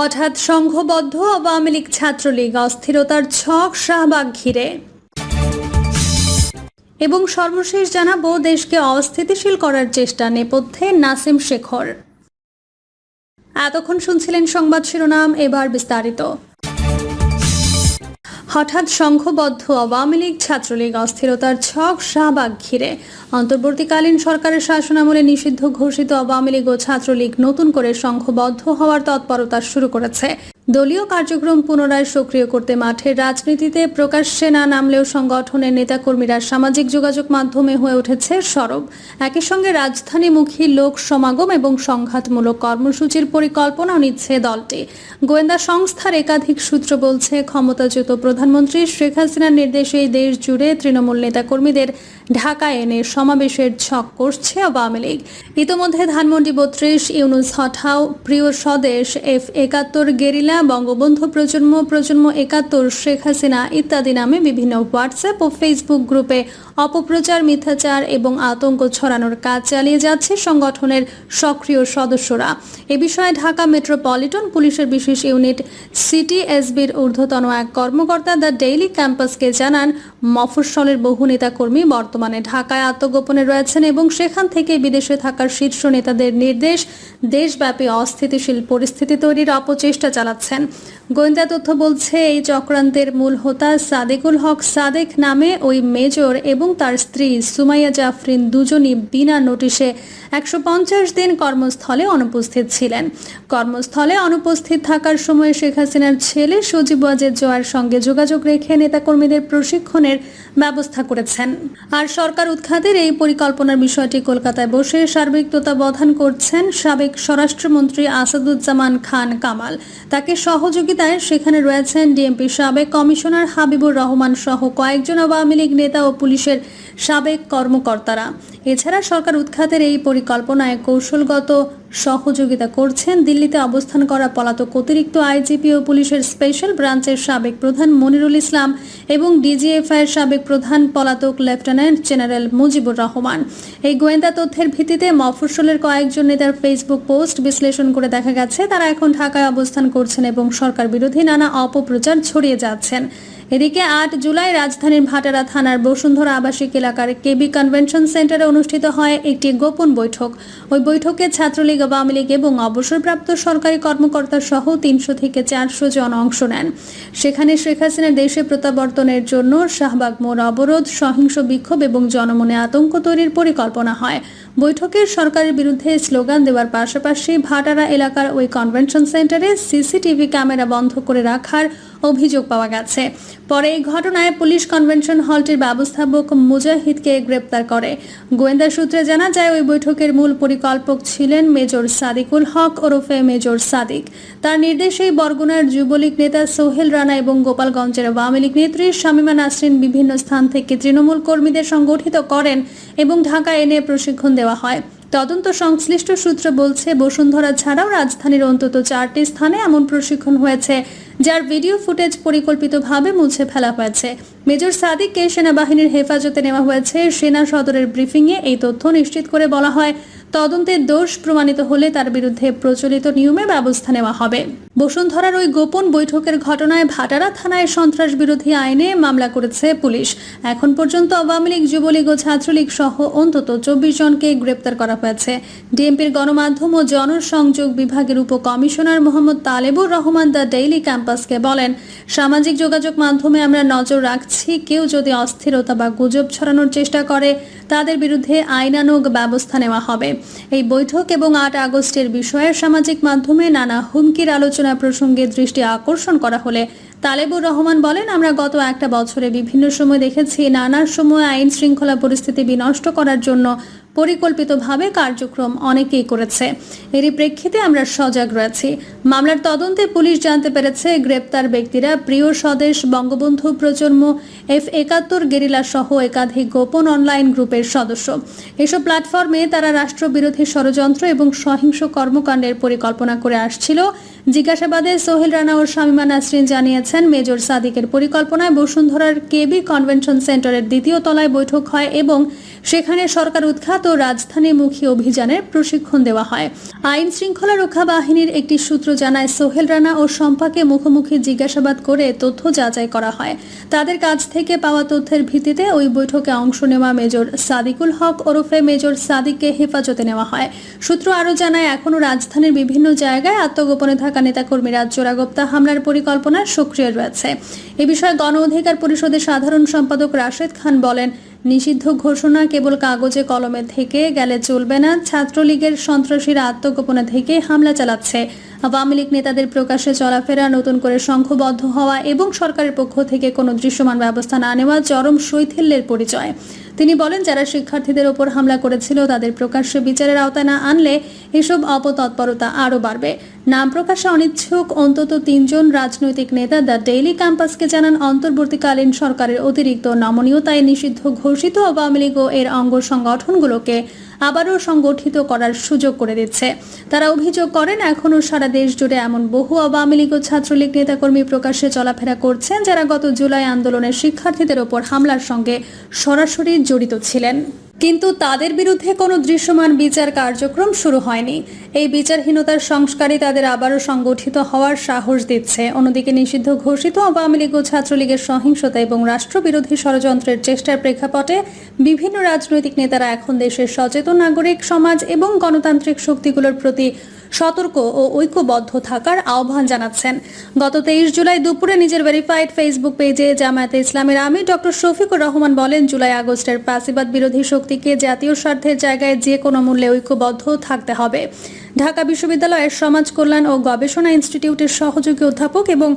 হঠাৎ সংঘবদ্ধ আওয়ামী লীগ ছাত্রলীগ অস্থিরতার ছক শাহবাগ ঘিরে। এবং সর্বশেষ জানাব, দেশকে অস্থিতিশীল করার চেষ্টা নেপথ্যে নাসিম শেখর। এতক্ষণ শুনছিলেন সংবাদ শিরোনাম, এবার বিস্তারিত। হঠাৎ সংঘবদ্ধ আওয়ামী লীগ ছাত্রলীগ অস্থিরতার ছক শাহবাগ ঘিরে। অন্তর্বর্তীকালীন সরকারের শাসনামলে নিষিদ্ধ ঘোষিত আওয়ামী লীগ ও ছাত্রলীগ নতুন করে সংঘবদ্ধ হওয়ার তৎপরতা শুরু করেছে। দলীয় কার্যক্রম পুনরায় সক্রিয় করতে মাঠের রাজনীতিতে প্রকাশ্যে না নামলেও সংগঠনের নেতাকর্মীরা সামাজিক যোগাযোগ মাধ্যমে হয়ে উঠেছে সরব। একই সঙ্গে রাজধানীমুখী লোক সমাগম এবং সংঘাতমূলক কর্মসূচির পরিকল্পনাও নিচ্ছে দলটি। গোয়েন্দা সংস্থার একাধিক সূত্র বলছে, ক্ষমতাচ্যুত প্রধানমন্ত্রী শেখ হাসিনার নির্দেশে দেশ জুড়ে তৃণমূল নেতাকর্মীদের ঢাকায় এনে সমাবেশের ছক করছে আওয়ামী লীগ। ইতোমধ্যে ধানমন্ডি বত্রিশ, ইউনুস হঠাও, প্রিয় স্বদেশ, এফ একাত্তর, গেরিলা, বঙ্গবন্ধু প্রজন্ম প্রজন্ম একাত্তর, শেখ হাসিনা ইত্যাদি নামে বিভিন্ন হোয়াটসঅ্যাপ ও ফেসবুক গ্রুপে অপপ্রচার, মিথ্যাচার এবং আতঙ্ক ছড়ানোর কাজ চালিয়ে যাচ্ছে সংগঠনের সক্রিয় সদস্যরা। এ বিষয়ে ঢাকা মেট্রোপলিটন পুলিশের বিশেষ ইউনিট সিটি এসবির ঊর্ধ্বতন এক কর্মকর্তা দ্য ডেইলি ক্যাম্পাসকে জানান, মফস্বলের বহু নেতাকর্মী বর্তমানে ঢাকায় আত্মগোপনে রয়েছেন এবং সেখান থেকে বিদেশে থাকার শীর্ষ নেতাদের নির্দেশ, দেশব্যাপী অস্থিতিশীল পরিস্থিতি তৈরির অপচেষ্টা চালাচ্ছেন। গোয়েন্দা তথ্য বলছে, এই চক্রান্তের মূল হোতা সাদেকুল হক সাদেক নামে ওই মেজর এবং তার স্ত্রী সুমাইয়া জাফরিন দুজনই বিনা নোটিশে একশো পঞ্চাশ দিন কর্মস্থলে অনুপস্থিত ছিলেন। কর্মস্থলে অনুপস্থিত থাকার সময় শেখ হাসিনার ছেলে সজীব ওয়াজেদ জোয়ার সঙ্গে যোগাযোগ রেখে নেতাকর্মীদের প্রশিক্ষণের ব্যবস্থা করেছেন। আর সরকার উৎখাতের এই পরিকল্পনার বিষয়টি কলকাতায় বসে সার্বিক তত্ত্বাবধান করছেন সাবেক স্বরাষ্ট্রমন্ত্রী আসাদুজ্জামান খান কামাল। তাকে সহযোগিতায় সেখানে রয়েছেন ডিএমপি সাবেক কমিশনার হাবিবুর রহমান সহ কয়েকজন আওয়ামী লীগ নেতা ও পুলিশের সাবেক কর্মকর্তারা। এছাড়া সরকার উৎখাতের এই পরিকল্পনায় কৌশলগত সহযোগিতা করছেন। দিল্লিতে অবস্থান করা পলাতক অতিরিক্ত আইজিপি ও পুলিশের স্পেশাল ব্রাঞ্চের সাবেক প্রধান মনিরুল ইসলাম এবং ডিজিএফআই সাবেক প্রধান পলাতক লেফটেন্যান্ট জেনারেল মুজিবুর রহমান। এই গোয়েন্দা তথ্যের ভিত্তিতে মফস্বলের কয়েকজন নেতার ফেসবুক পোস্ট বিশ্লেষণ করে দেখা গেছে, তারা এখন ঢাকায় অবস্থান করছেন এবং সরকার বিরোধী নানা অপপ্রচার ছড়িয়ে যাচ্ছেন। এদিকে আট জুলাই রাজধানীর ভাটারা থানার বসুন্ধরা আবাসিক এলাকার কেবি কনভেনশন সেন্টারে অনুষ্ঠিত হয় একটি গোপন বৈঠক। ওই বৈঠকে ছাত্রলীগ, আওয়ামী লীগ এবং অবসরপ্রাপ্ত সরকারি কর্মকর্তা সহ তিনশো থেকে চারশো জন অংশ নেন। সেখানে শেখ হাসিনা দেশে প্রত্যাবর্তনের জন্য শাহবাগ মোড় অবরোধ, সহিংস বিক্ষোভ এবং জনমনে আতঙ্ক তৈরির পরিকল্পনা হয়। বৈঠকে সরকারের বিরুদ্ধে স্লোগান দেওয়ার পাশাপাশি ভাটারা এলাকার ওই কনভেনশন সেন্টারে সিসিটিভি ক্যামেরা বন্ধ করে রাখার অভিযোগ পাওয়া গেছে। পরে এই ঘটনায় পুলিশ কনভেনশন হলটির ব্যবস্থাপক মুজাহিদকে গ্রেপ্তার করে। গোয়েন্দা সূত্রে জানা যায়, ওই বৈঠকের মূল পরিকল্পক ছিলেন মেজর সাদিকুল হক ওরফে মেজর সাদিক। তার নির্দেশেই বরগুনার যুবলীগ নেতা সোহেল রানা এবং গোপালগঞ্জের আওয়ামী লীগ নেত্রী শামীমা নাসরিন বিভিন্ন স্থান থেকে তৃণমূল কর্মীদের সংগঠিত করেন এবং ঢাকা এনে প্রশিক্ষণ দেওয়া হয়। তদন্ত সংশ্লিষ্ট সূত্র বলছে, বসুন্ধরা ছাড়াও রাজধানীর অন্তত চারটি স্থানে এমন প্রশিক্ষণ হয়েছে, যার ভিডিও ফুটেজ পরিকল্পিতভাবে মুছে ফেলা হয়েছে। মেজর সাদিককে সেনাবাহিনীর হেফাজতে নেওয়া হয়েছে। সেনা সদরের ব্রিফিংয়ে এই তথ্য নিশ্চিত করে বলা হয়, তদন্তের দোষ প্রমাণিত হলে তার বিরুদ্ধে প্রচলিত নিয়মে ব্যবস্থা নেওয়া হবে। বসুন্ধরার ওই গোপন বৈঠকের ঘটনায় ভাটারা থানায় সন্ত্রাস বিরোধী আইনে মামলা করেছে পুলিশ। এখন পর্যন্ত আওয়ামী লীগ, যুবলীগ ও ছাত্রলীগ সহ অন্তত চব্বিশ জনকে গ্রেপ্তার করা হয়েছে। ডিএমপির গণমাধ্যম ও জনসংযোগ বিভাগের উপকমিশনার মোহাম্মদ তালেবুর রহমান দ্য ডেইলি ক্যাম্পাসকে বলেন, সামাজিক যোগাযোগ মাধ্যমে আমরা নজর রাখছি, কেউ যদি অস্থিরতা বা গুজব ছড়ানোর চেষ্টা করে, তাদের বিরুদ্ধে আইনানুগ ব্যবস্থা নেওয়া হবে। এই বৈঠক এবং আট আগস্টের বিষয়ে সামাজিক মাধ্যমে নানা হুমকির আলোচনা প্রসঙ্গে দৃষ্টি আকর্ষণ করা হলে তালেবুর রহমান বলেন, আমরা গত একটা বছরে বিভিন্ন সময় দেখেছি নানার সময় আইন শৃঙ্খলা পরিস্থিতি বিনষ্ট করার জন্য পরিকল্পিতভাবে কার্যক্রম অনেকেই করেছে। এরই প্রেক্ষিতে আমরা সজাগ রয়েছি। মামলার তদন্তে পুলিশ জানতে পেরেছে, গ্রেপ্তার ব্যক্তিরা প্রিয় স্বদেশ বঙ্গবন্ধু প্রজন্ম এফ একাত্তর গেরিলা সহ একাধিক গোপন অনলাইন গ্রুপের সদস্য। এসব প্ল্যাটফর্মে তারা রাষ্ট্রবিরোধী ষড়যন্ত্র এবং সহিংস কর্মকাণ্ডের পরিকল্পনা করে আসছিল। জিজ্ঞাসাবাদে সোহেল রানা ও শামিমা নাসরিন জানিয়েছেন, মেজর সাদিকের পরিকল্পনায় বসুন্ধরার কেবি কনভেনশন সেন্টারের দ্বিতীয় তলায় বৈঠক হয় এবং সেখানে সরকার উৎখাত ও রাজধানীমুখী অভিযানের প্রশিক্ষণ দেওয়া হয়। আইন শৃঙ্খলা রক্ষা বাহিনীর একটি সূত্র জানায়, সোহেল রানা ও শম্পাকে মুখোমুখি জিজ্ঞাসাবাদ করে তথ্য যাচাই করা হয়। তাদের কাছ থেকে পাওয়া তথ্যের ভিত্তিতে ওই বৈঠকে অংশ নেওয়া মেজর সাদিকুল হক ওরফে মেজর সাদিককে হেফাজতে নেওয়া হয়। সূত্র আরও জানায়, এখনও রাজধানীর বিভিন্ন জায়গায় আত্মগোপনে থাকা নেতাকর্মীরা চোরাগোপ্তা হামলার পরিকল্পনা সক্রিয় রয়েছে। এ বিষয়ে গণ অধিকার পরিষদের সাধারণ সম্পাদক রাশেদ খান বলেন নিষিদ্ধ ঘোষণা কেবল কাগজে কলমে থেকে গেলে চলবে না। ছাত্রলীগের সন্ত্রাসীরা আত্মগোপনে থেকে হামলা চালাচ্ছে। আওয়ামী লীগ নেতাদের প্রকাশ্যে চলাফেরা, নতুন করে সংঘবদ্ধ হওয়া এবং সরকারের পক্ষ থেকে কোনো দৃশ্যমান ব্যবস্থা না নেওয়া চরম শৈথিল্যের পরিচয়। তিনি বলেন, যারা শিক্ষার্থীদের ওপর হামলা করেছিল, তাদের প্রকাশ্যে বিচারের আওতায় না আনলে এসব অপতৎপরতা আরও বাড়বে। নাম প্রকাশে অনিচ্ছুক অন্তত তিনজন রাজনৈতিক নেতা দ্য ডেইলি ক্যাম্পাসকে জানান, অন্তর্বর্তীকালীন সরকারের অতিরিক্ত নমনীয়তায় নিষিদ্ধ ঘোষিত আওয়ামী লীগ ও এর অঙ্গ সংগঠনগুলোকে আবারও সংগঠিত করার সুযোগ করে দিচ্ছে। তারা অভিযোগ করেন, এখনও সারা দেশ জুড়ে এমন বহু আওয়ামী লীগ ও ছাত্রলীগ নেতাকর্মী প্রকাশ্যে চলাফেরা করছেন যারা গত জুলাই আন্দোলনের শিক্ষার্থীদের ওপর হামলার সঙ্গে সরাসরি জড়িত ছিলেন। কিন্তু তাদের বিরুদ্ধে কোনো দৃশ্যমান বিচার কার্যক্রম শুরু হয়নি। এই বিচারহীনতার সংস্কারই তাদের আবারও সংগঠিত হওয়ার সাহস দিচ্ছে। অন্যদিকে নিষিদ্ধ ঘোষিত আওয়ামী লীগ ও ছাত্রলীগের সহিংসতা এবং রাষ্ট্রবিরোধী ষড়যন্ত্রের চেষ্টার প্রেক্ষাপটে বিভিন্ন রাজনৈতিক নেতারা এখন দেশের সচেতন নাগরিক, সমাজ এবং গণতান্ত্রিক শক্তিগুলোর প্রতি সতর্ক ও ঐক্যবদ্ধ থাকার আহ্বান জানাচ্ছেন। গত তেইশ জুলাই দুপুরে নিজের ভেরিফাইড ফেসবুক পেজে জামায়াতে ইসলামের আমির ডক্টর শফিকুর রহমান বলেন, জুলাই আগস্টের প্যাসিবাদ বিরোধী শক্তিকে জাতীয় স্বার্থের জায়গায় যে কোনো মূল্যে ঐক্যবদ্ধ থাকতে হবে। ঢাকা বিশ্ববিদ্যালয়ের সমাজ কল্যাণ ও গবেষণা ইনস্টিটিউটের সহযোগী অধ্যাপক এবং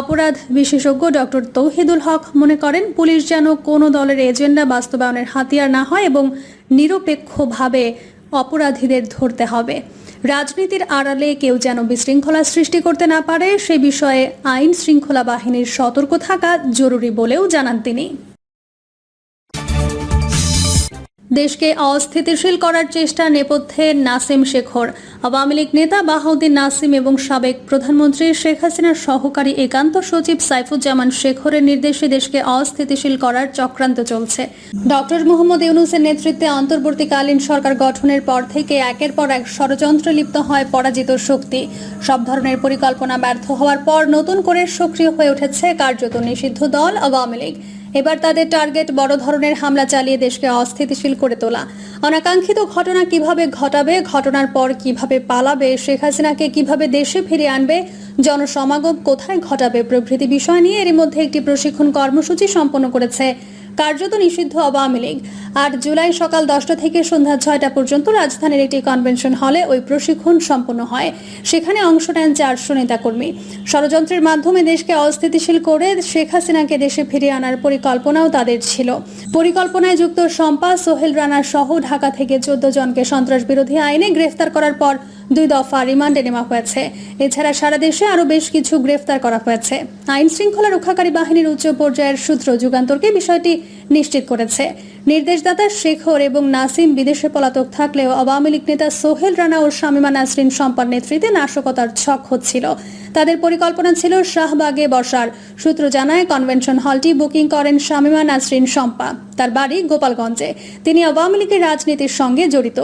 অপরাধ বিশেষজ্ঞ ডক্টর তৌহিদুল হক মনে করেন, পুলিশ যেন কোনো দলের এজেন্ডা বাস্তবায়নের হাতিয়ার না হয় এবং নিরপেক্ষভাবে অপরাধীদের ধরতে হবে। রাজনীতির আড়ালে কেউ যেন বিশৃঙ্খলা সৃষ্টি করতে না পারে, সে বিষয়ে আইন শৃঙ্খলা বাহিনীর সতর্ক থাকা জরুরি বলেও জানান তিনি। দেশকে অস্থিতিশীল করার চেষ্টা নেপথ্যে নাসিম শেখর। আওয়ামী লীগ নেতা বাহাউদ্দিন নাসিম এবং সাবেক প্রধানমন্ত্রী শেখ হাসিনার সহকারী একান্ত সচিব সাইফুজ্জামান শেখরের নির্দেশে দেশকে অস্থিতিশীল করার চক্রান্ত চলছে। ডক্টর মোহাম্মদ ইউনুসের নেতৃত্বে অন্তর্বর্তীকালীন সরকার গঠনের পর থেকে একের পর এক ষড়যন্ত্রে লিপ্ত হয় পরাজিত শক্তি। সব ধরনের পরিকল্পনা ব্যর্থ হওয়ার পর নতুন করে সক্রিয় হয়ে উঠেছে কার্যত নিষিদ্ধ দল আওয়ামী লীগ। এবার তাদের টার্গেট বড় ধরনের হামলা চালিয়ে দেশকে অস্থিতিশীল করে তোলা। অনাকাঙ্ক্ষিত ঘটনা কীভাবে ঘটাবে, ঘটনার পর কীভাবে পালাবে, শেখ হাসিনাকে কীভাবে দেশে ফিরে আনবে, জনসমাগম কোথায় ঘটাবে প্রভৃতি বিষয় নিয়ে এর মধ্যে একটি প্রশিক্ষণ কর্মসূচি সম্পন্ন করেছে কার্যত নিষিদ্ধ আওয়ামী লীগ। আট জুলাই সকাল দশটা থেকে সন্ধ্যা ছয়টা পর্যন্ত রাজধানীর একটি কনভেনশন হলে ওই প্রশিক্ষণ সম্পন্ন হয়। সেখানে অংশ নেন চারশো নেতাকর্মী। ষড়যন্ত্রের মাধ্যমে দেশকে অস্থিতিশীল করে শেখ হাসিনাকে দেশে ফিরিয়ে আনার পরিকল্পনাও তাদের ছিল। পরিকল্পনায় যুক্ত শম্পা সোহেল রানা সহ ঢাকা থেকে চোদ্দ জনকে সন্ত্রাস বিরোধী আইনে গ্রেফতার করার পর দুই দফা রিমান্ডে নেওয়া হয়েছে। এছাড়া সারা দেশে আরও বেশ কিছু গ্রেফতার করা হয়েছে। আইন শৃঙ্খলা রক্ষাকারী বাহিনীর উচ্চ পর্যায়ের সূত্র যুগান্তরকে বিষয়টি নিশ্চিত করেছে। নির্দেশদাতা শেখর এবং নাসিম বিদেশে পলাতক থাকলেও আওয়ামী লীগ নেতা সোহেল রানা ও শামিমা নাসরিন সম্পার নেতৃত্বে নাশকতার ছক হচ্ছিল। তাদের পরিকল্পনা ছিল শাহবাগে বসার। সূত্র জানায়, কনভেনশন হলটি বুকিং করেন শামিমা নাসরিন শম্পা তার বাড়ি গোপালগঞ্জে। তিনি আওয়ামী লীগের রাজনীতির সঙ্গে জড়িত।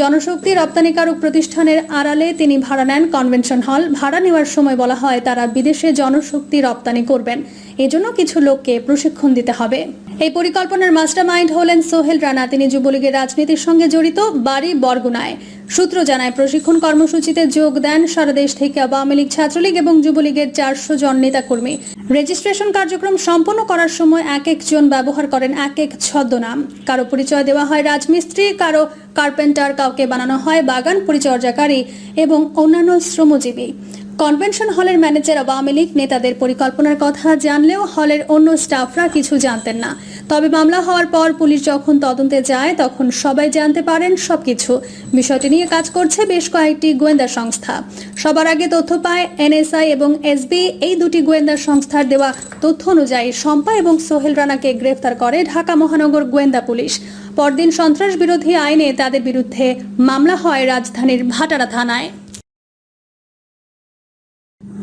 জনশক্তি রপ্তানিকারক প্রতিষ্ঠানের আড়ালে তিনি ভাড়া নেন। কনভেনশন হল ভাড়া নেওয়ার সময় বলা হয়, তারা বিদেশে জনশক্তি রপ্তানি করবেন। এজন্য কিছু লোককে প্রশিক্ষণ দিতে হবে। এই পরিকল্পনার মাস্টারমাইন্ড হলেন সোহেল রানা। তিনি যুবলীগের রাজনীতির সঙ্গে জড়িত বাড়ি বরগুনায়। সূত্র জানায়, প্রশিক্ষণ কর্মসূচিতে যোগ দেন সারা দেশ থেকে আওয়ামী লীগ ছাত্রলীগ এবং যুবলীগের চারশো জন নেতাকর্মী। রেজিস্ট্রেশন কার্যক্রম সম্পন্ন করার সময় এক একজন ব্যবহার করেন এক এক ছদ্মনাম। কারও পরিচয় দেওয়া হয় রাজমিস্ত্রি, কারও কার্পেন্টার কাউকে বানানো হয় বাগান পরিচর্যাকারী এবং অন্যান্য শ্রমজীবী। কনভেনশন হলের ম্যানেজার আওয়ামী লীগ নেতাদের পরিকল্পনার কথা জানলেও হলের অন্য স্টাফরা কিছু জানতেন না। তবে মামলা হওয়ার পর পুলিশ যখন তদন্তে যায়, তখন সবাই জানতে পারেন সবকিছু। বিষয়টি নিয়ে কাজ করছে বেশ কয়েকটি গোয়েন্দা সংস্থা। সবার আগে তথ্য পায় এনএসআই এবং এসবি। এই দুটি গোয়েন্দা সংস্থার দেওয়া তথ্য অনুযায়ী শম্পা এবং সোহেল রানাকে গ্রেফতার করে ঢাকা মহানগর গোয়েন্দা পুলিশ। পরদিন সন্ত্রাস বিরোধী আইনে তাদের বিরুদ্ধে মামলা হয় রাজধানীর ভাটারা থানায়।